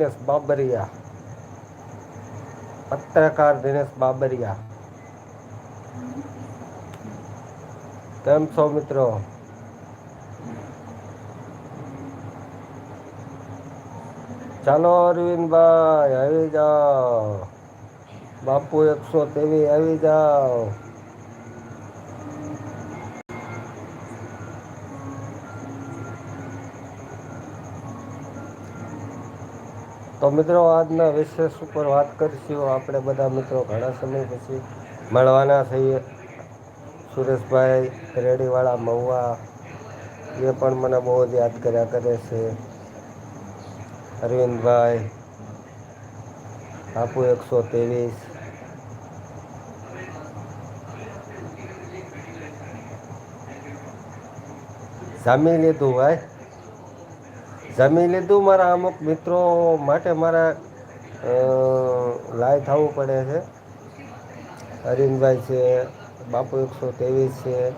દિનેશ બાબરિયા પત્રકાર દિનેશ બાબરિયા કેમ છો મિત્રો ચાલો અરવિંદભાઈ આવી જાઓ બાપુ એકસો તેવી આવી જાઓ તો મિત્રો, આજના વિશેષ ઉપર વાત કરીશું. આપણે બધા મિત્રો ઘણા સમય પછી મળવાના થઈએ સુરેશભાઈ રેડીવાળા મહુવા એ પણ મને બહુ જ યાદ કર્યા કરે છે. અરવિંદભાઈ આપુ એકસો ત્રેવીસ. જામી લીધું ભાઈ. જમી લીધું મારા અમુક મિત્રો માટે મારા લાઈવ થવું પડે છે. અરવિંદભાઈ છે, બાપુ એકસો ત્રેવીસ છે,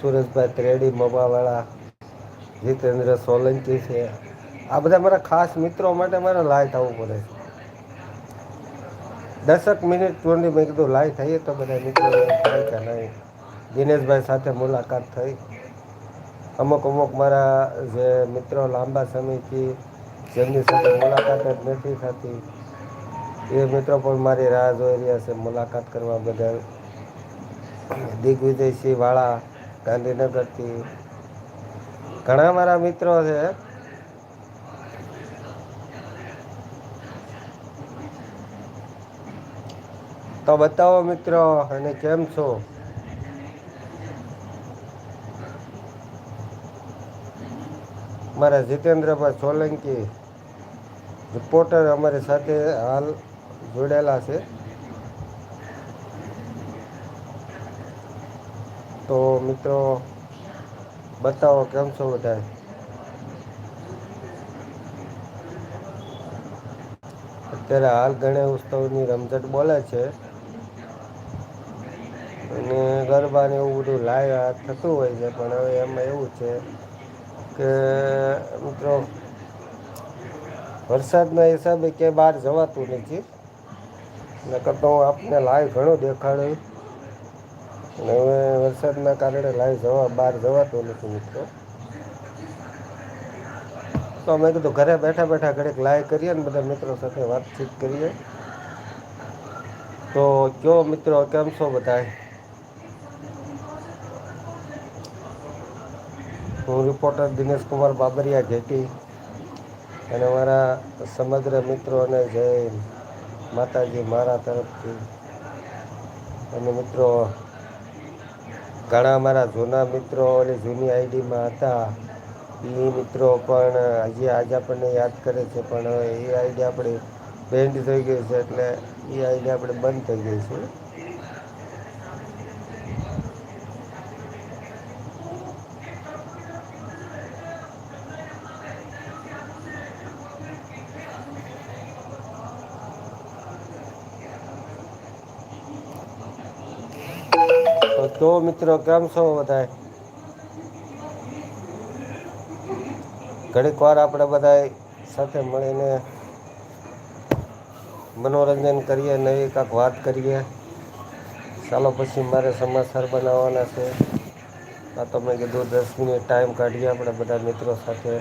સુરેશભાઈ ત્રેડી, મબાવાળા, જીતેન્દ્ર સોલંકી છે. આ બધા મારા ખાસ મિત્રો માટે મારે લાઈવ થવું પડે છે. દસક મિનિટ ટ્વેન્ટી મેં કીધું લાઈવ થઈએ તો બધા મિત્રો થાય કે નહીં. દિનેશભાઈ સાથે મુલાકાત થઈ. અમુક અમુક મારા જે મિત્રો લાંબા સમયથી જેમની સાથે મુલાકાત જ નથી થતી, એ મિત્રો પણ મારી રાહ જોઈ રહ્યા છે મુલાકાત કરવા બદલ. દિગ્વિજયસિંહ વાળા, ગાંધીનગરથી. ઘણા મારા મિત્રો છે. તો બતાવો મિત્રો, અને કેમ છો? મારા જીતેન્દ્રભાઈ સોલંકી રિપોર્ટર અમારી સાથે હાલ જોડાયેલા છે. તો મિત્રો, બતાવો કેમ છો બધા? અત્યારે હાલ ગણેશ ઉત્સવની રમઝટ બોલે છે. અને ગરબાને એવું બધું લાઈવ થતું હોય છે, પણ હવે એમાં એવું છે કે મિત્રો, વરસાદના હિસાબે કે બહાર જવાતું નથી. નકર તો હું આપને લાઈવ ઘણું દેખાડ્યું અને હવે વરસાદના કારણે લાઈવ જવા, બહાર જવાતું નથી મિત્રો. તો અમે કીધું ઘરે બેઠા બેઠા ઘડીક લાઈવ કરીએ ને બધા મિત્રો સાથે વાતચીત કરીએ. તો કયો મિત્રો, કેમ છો બધા હું રિપોર્ટર દિનેશ કુમાર બાબરિયા ઘેટી અને મારા સમગ્ર મિત્રોને જય માતાજી મારા તરફથી. અને મિત્રો, ઘણા મારા જૂના મિત્રો અને જૂની આઈડીમાં હતા. એ મિત્રો પણ હજી આજે આપણને યાદ કરે છે, પણ એ આઈડી આપણી બેન્ડ થઈ ગઈ છે, એટલે એ આઈડી આપણે બંધ થઈ ગઈ છે. તો મિત્રો, કેમ છો બધા ઘડીક વાર આપણે બધા સાથે મળીને મનોરંજન કરીએ, નવી કાંક વાત કરીએ. ચાલો પછી મારે સમાચાર બનાવવાના છે. આ તો મેં કીધું દસ મિનિટ ટાઈમ કાઢીએ આપણે બધા મિત્રો સાથે.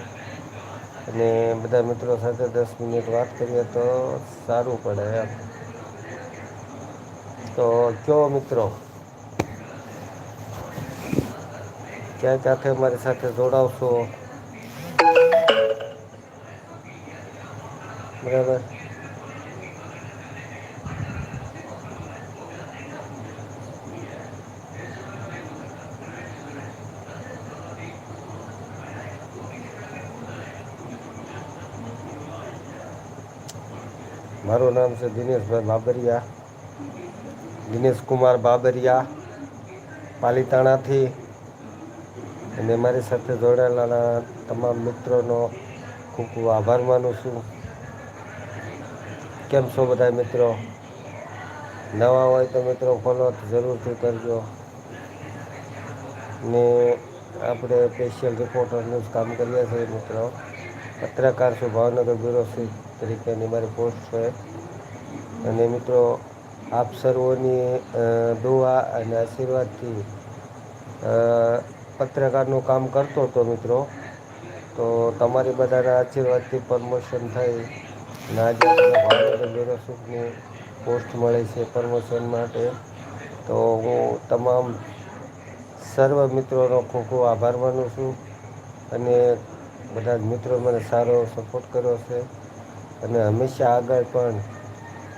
અને બધા મિત્રો સાથે દસ મિનિટ વાત કરીએ તો સારું પડે એમ. તો કયો મિત્રો? ક્યાં ક્યાંથી મારી સાથે જોડાવશો બરાબર મારું નામ છે દિનેશભાઈ બાબરિયા દિનેશ કુમાર બાબરિયા પાલીતાણાથી અને મારી સાથે જોડાયેલા તમામ મિત્રોનો ખૂબ ખૂબ આભાર માનું છું. કેમ છો બધા મિત્રો? નવા હોય તો મિત્રો ફોલો જરૂરથી કરજો. ને આપણે સ્પેશિયલ રિપોર્ટરનું જ કામ કરીએ છીએ મિત્રો. પત્રકાર છું, ભાવનગર બ્યુરો તરીકેની મારી પોસ્ટ છે. અને મિત્રો, આપ સર્વોની દુઆ અને આશીર્વાદથી પત્રકારનું કામ કરતો હતો મિત્રો. તો તમારી બધાના આશીર્વાદથી પ્રમોશન થઈ નાજા સુખની પોસ્ટ મળે છે પ્રમોશન માટે. તો હું તમામ સર્વ મિત્રોનો ખૂબ ખૂબ આભાર માનું છું અને બધા જ મિત્રો મને સારો સપોર્ટ કર્યો છે. અને હંમેશા આગળ પણ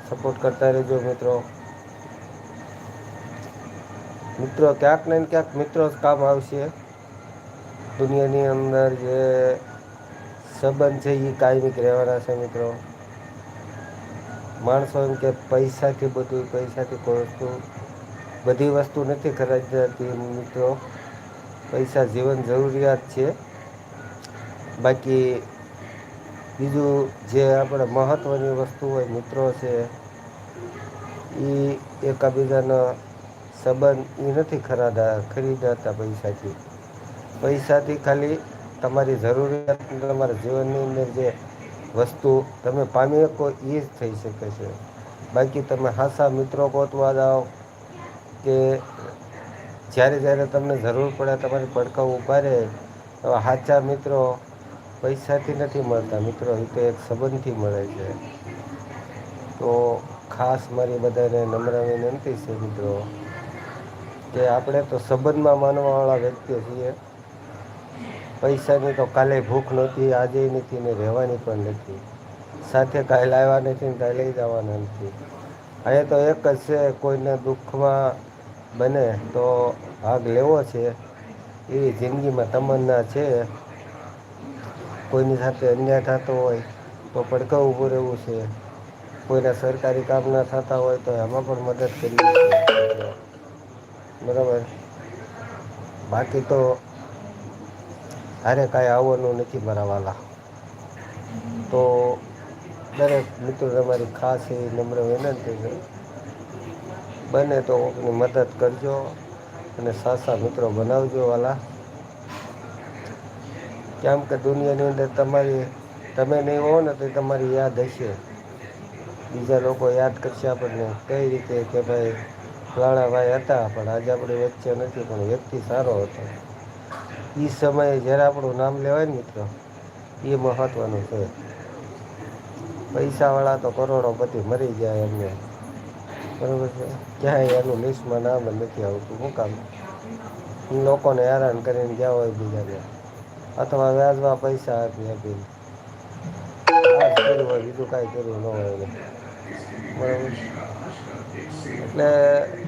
સપોર્ટ કરતા રહેજો મિત્રો. મિત્રો, ક્યાંક ને ક્યાંક મિત્રો જ કામ આવશે. દુનિયાની અંદર જે સંબંધ છે એ કાયમિક રહેવાના છે મિત્રો. માણસો એમ કે પૈસાથી બધું, પૈસાથી કોઈ વસ્તુ, બધી વસ્તુ નથી ખરીદતી મિત્રો. પૈસા જીવન જરૂરિયાત છે. બાકી બીજું જે આપણે મહત્ત્વની વસ્તુ હોય મિત્રો છે એ એકાબીજાનો સંબંધ એ નથી ખરાદા, ખરીદાતા પૈસાથી. પૈસાથી ખાલી તમારી જરૂરિયાત તમારા જીવનની અંદર જે વસ્તુ તમે પામી શકો એ જ થઈ શકે છે. બાકી તમે હાસા મિત્રો ગોતવા જાઓ કે જ્યારે જ્યારે તમને જરૂર પડે તમારી પડકાવ ઊભા રહે, એવા સાચા મિત્રો પૈસાથી નથી મળતા. મિત્રો એ તો એક સંબંધથી મળે છે. તો ખાસ મારી બધાને નમ્ર વિનંતી છે મિત્રો. કે આપણે તો સંબંધમાં માનવાવાળા વ્યક્તિઓ છીએ. પૈસાની તો કાલે ભૂખ નહોતી આજે નથી ને રહેવાની પણ નથી. સાથે કાંઈ લાવવા નથી ને કાંઈ લઈ જવાના નથી. અહીંયા તો એક જ છે, કોઈને દુઃખમાં બને તો ભાગ લેવો છે. એવી જિંદગીમાં તમન્ના છે. કોઈની સાથે અન્યાય થતો હોય તો પડખા ઊભું રહેવું છે. કોઈના સરકારી કામ ના થતા હોય તો એમાં પણ મદદ કરવી બરાબર. બાકી તો હારે કાંઈ આવવાનું નથી મારા વાલા. તો દરેક મિત્રો તમારી ખાસ એ નમ્ર વિનંતી છે. બને તો કોકની મદદ કરજો અને સાસા મિત્રો બનાવજો વાલા. કેમ કે દુનિયાની અંદર તમારી, તમે નહીં હો ને તો તમારી યાદ હશે. બીજા લોકો યાદ કરશે આપણને. કઈ રીતે કે ભાઈ ફલાણાભાઈ હતા, પણ આજે આપણી વચ્ચે નથી, પણ વ્યક્તિ સારો હતો. એ સમયે જ્યારે આપણું નામ લેવાય ને મિત્રો એ મહત્ત્વનું છે. પૈસાવાળા તો કરોડોપતિ મરી જાય એમને. બરાબર છે? ક્યાંય એનું લિસ્ટમાં નામ નથી આવતું. શું કામ? લોકોને હેરાન કરીને ગયા હોય બીજાને. અથવા વ્યાજમાં પૈસા આપી આપી. બીજું કાંઈ કર્યું ન હોય બરાબર? એટલે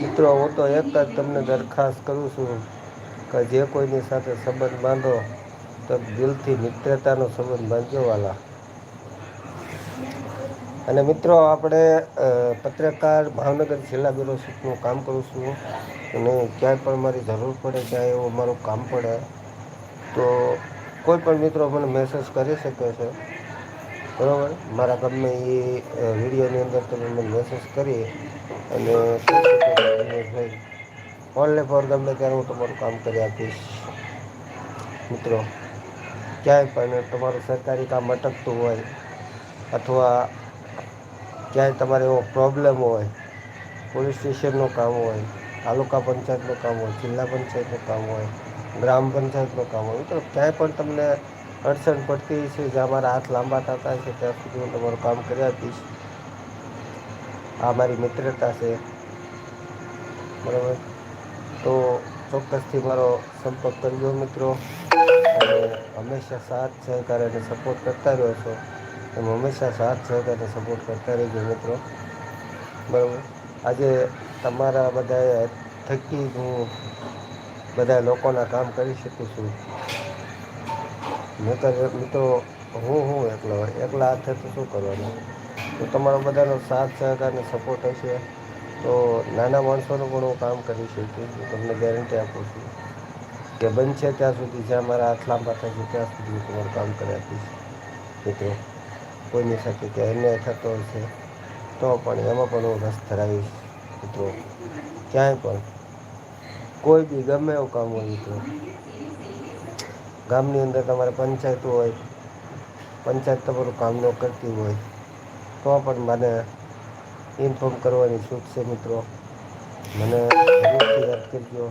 મિત્રો, હું તો એક જ તમને દરખાસ્ત કરું છું કે જે કોઈની સાથે સંબંધ બાંધો તો દિલથી મિત્રતાનો સંબંધ બાંધજો વાલા. અને મિત્રો, આપણે પત્રકાર ભાવનગર જિલ્લા બ્યુરો શીપનું કામ કરું છું. અને ક્યાંય પણ મારી જરૂર પડે ક્યાંય એવું મારું કામ પડે, તો કોઈ પણ મિત્રો મને મેસેજ કરી શકે છે. બરાબર? મારા ગમે એ વિડીયોની અંદર તમે મને મેસેજ કરી અને ભાઈ ઓનલી ફોર ગમે ત્યારે હું તમારું કામ કરી આપીશ. મિત્રો, ક્યાંય પણ તમારું સરકારી કામ અટકતું હોય અથવા ક્યાંય તમારે એવો પ્રોબ્લેમ હોય પોલીસ સ્ટેશનનું કામ હોય, તાલુકા પંચાયતનું કામ હોય, જિલ્લા પંચાયતનું કામ હોય, ગ્રામ પંચાયતનું કામ હોય તો ક્યાંય પણ તમને અડચણ પડતી છે જ્યાં મારા હાથ લાંબા થતા છે ત્યાં સુધી હું તમારું કામ કરી આપીશ. આ મારી મિત્રતા છે. બરાબર? તો ચોક્કસથી મારો સંપર્ક કરજો મિત્રો. અને હંમેશા સાથ સહકાર અને સપોર્ટ કરતા રહ્યો છો. એમ હંમેશા સાથ સહકાર અને સપોર્ટ કરતા રહેજો મિત્રો. બરાબર? આજે તમારા બધા થકી હું બધા લોકોના કામ કરી શકું છું. નહીતર મિત્રો હું હું એકલો એકલા હાથે તો શું કરવાનું? તો તમારો બધાનો સાથ, સહકાર અને સપોર્ટ હશે. તો નાના માણસોનું પણ હું કામ કરી શકીશ હું તમને ગેરંટી આપું છું કે બનશે ત્યાં સુધી, જ્યાં મારા હાથ લાંબા થશે ત્યાં સુધી હું તમારું કામ કરી આપીશ. મિત્રો કોઈની સાથે કે અન્યાય થતો હશે, તો પણ એમાં પણ હું રસ ધરાવીશ. મિત્રો, ક્યાંય પણ કોઈ બી ગમે એવું કામ હોય, મિત્રો. ગામની અંદર તમારે પંચાયત હોય, પંચાયત તમારું કામ ન કરતી હોય, તો પણ મને ઇન્ફોર્મ કરવાની છૂટ છે મિત્રો. મને જરૂરથી યાદ કરજો.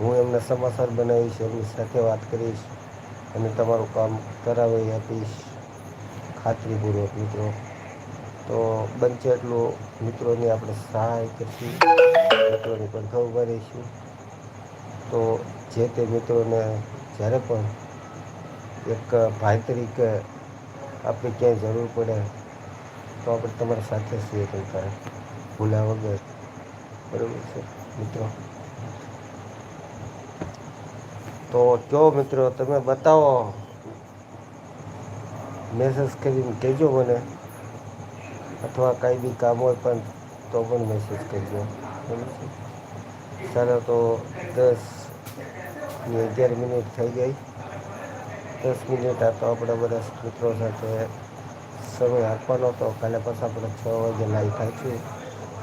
હું એમના સમાચાર બનાવીશ, એમની સાથે વાત કરીશ અને તમારું કામ કરાવી આપીશ. ખાતરીપૂર્વક મિત્રો. તો બનશે એટલું મિત્રોની આપણે સહાય કરશું. મિત્રોની પણ ખબર કરીશું તો જે તે મિત્રોને જ્યારે પણ એક ભાઈ તરીકે આપણે ક્યાંય જરૂર પડે, તો આપણે તમારી સાથે છીએ કરતા ભૂલા વગર. બરાબર છે, મિત્રો? તો કયો મિત્રો, તમે બતાવો. મેસેજ કરીને કહેજો મને. અથવા કાંઈ બી કામ હોય પણ તો પણ મેસેજ કરજો બરાબર છે? ચાલો તો દસ ને અગિયાર મિનિટ થઈ ગઈ. દસ મિનિટ આ તો આપણે બધા મિત્રો સાથે સમય આપવાનો હતો. કાલે પાછા આપણે છ વાગે લાઈવ છે.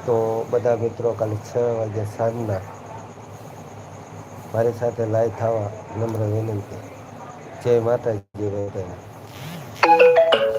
તો બધા મિત્રો કાલે છ વાગે સાંજના મારી સાથે લાઈવ થવા નમ્ર વિનંતી. જય માતાજી રહેતા